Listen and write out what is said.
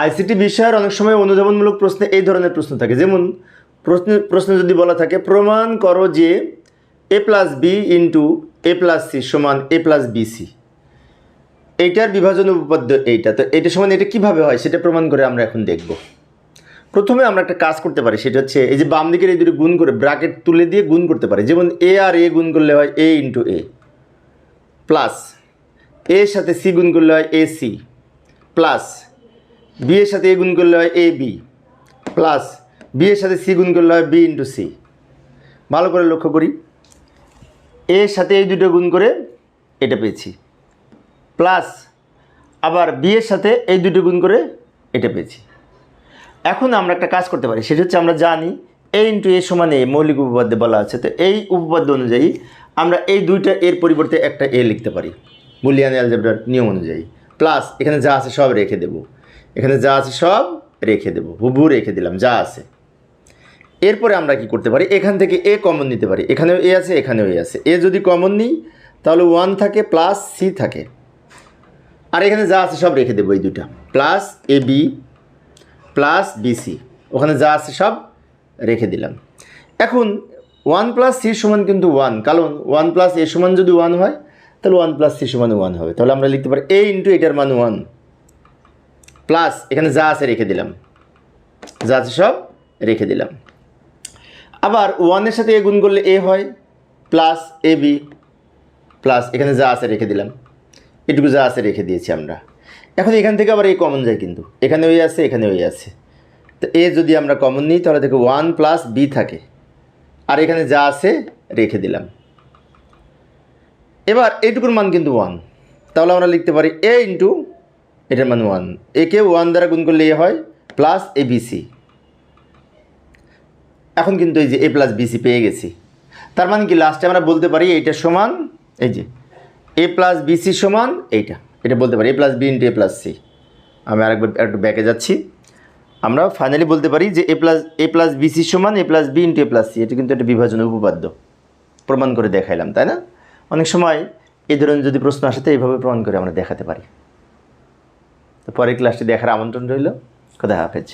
ICT বিষয়ের অনেক সময় অনুধাবনমূলক প্রশ্নে এই ধরনের প্রশ্ন থাকে। যেমন, প্রশ্ন, প্রশ্নে যদি বলা থাকে, প্রমাণ করো যে A plus B into A plus C সমান এ প্লাস বিসি এইটার বিভাজন উপপাদ্য এইটা। তো এটা সমান এটা কীভাবে হয় সেটা প্রমাণ করে আমরা এখন দেখব। প্রথমে আমরা একটা কাজ করতে পারি, সেটা হচ্ছে এই যে বাম দিকের এই দুটো গুণ করে ব্র্যাকেট তুলে দিয়ে গুণ করতে পারি। যেমন এ আর এ গুণ করলে হয় এ ইন্টু এ প্লাস এর সাথে সি গুণ করলে হয় এ সি প্লাস বি এর সাথে এ গুণ করলে হয় এ, বি প্লাস বি এর সাথে সি গুণ করলে হয় বি ইন্টু সি। ভালো করে লক্ষ্য করি। এর সাথে এই দুটো গুণ করে এটা পেয়েছি। প্লাস আবার বি এর সাথে এই দুটো গুণ করে এটা পেয়েছি। এখন আমরা একটা কাজ করতে পারি, সেটা হচ্ছে আমরা জানি এ ইন্টু এ সমান এ, মৌলিক উপপাদ্যে বলা আছে। তো এই উপপাদ্য অনুযায়ী আমরা এই দুইটা এর পরিবর্তে একটা এ লিখতে পারি, বুলিয়ান অ্যালজেব্রার নিয়ম অনুযায়ী। প্লাস এখানে যা আছে সব রেখে দেব। এখানে যা আছে সব রেখে দেব, হুবহু রেখে দিলাম, যা আছে। এরপরে আমরা কি করতে পারি? এখান থেকে এ কমন নিতে পারি। এখানেও এ আছে, এখানেও এ আছে। এ যদি কমন নিই, তাহলে ওয়ান থাকে প্লাস সি থাকে। আর এখানে যা আছে সব রেখে দেবো এই দুটা plus A B plus BC ওখানে যা আছে সব রেখে দিলাম। এখন ওয়ান প্লাস সি সমান কিন্তু ওয়ান কারণ ওয়ান প্লাস এ সমান যদি ওয়ান হয়, তাহলে ওয়ান প্লাস সি সমান ওয়ান হবে। তাহলে আমরা লিখতে পারি এ ইন্টু এটার মান ওয়ান প্লাস এখানে যা আছে রেখে দিলাম। যা আছে সব রেখে দিলাম। আবার ওয়ানের সাথে এ গুণ করলে এ হয় প্লাস এ বি প্লাস এখানে যা আছে রেখে দিলাম। এটুকু যা আছে রেখে দিয়েছি আমরা। এখন এখান থেকে আবার এই কমন যায় কিন্তু। এখানে ওই আছে এখানে ওই আছে। তো এ যদি আমরা কমন নিই, তাহলে দেখো ওয়ান প্লাস বি থাকে। আর এখানে যা আছে রেখে দিলাম। এবার এইটুকুর মান কিন্তু ওয়ান তাহলে আমরা লিখতে পারি এ ইন্টু এটার মান ওয়ান একে ওয়ান দ্বারা গুণ করলে এ হয় প্লাস এ বিসি এখন কিন্তু এই যে এ প্লাস বিসি পেয়ে গেছি। তার মানে কি লাস্টে আমরা বলতে পারি এইটা সমান, এই যে এ প্লাস বিসি সমান এইটা। এটা বলতে পারি A plus B into A plus C আমি আরেকবার একটু ব্যাকে যাচ্ছি। আমরা ফাইনালি বলতে পারি যে A plus A plus BC সমান A plus B into A plus C এটা কিন্তু একটা বিভাজন উপপাদ্য। প্রমাণ করে দেখাইলাম, তাই না? অনেক সময় এই ধরনের যদি প্রশ্ন আসে তো এইভাবে প্রমাণ করে আমরা দেখাতে পারি। তো পরের ক্লাসটি দেখার আমন্ত্রণ রইল। খোদা হাফেজ।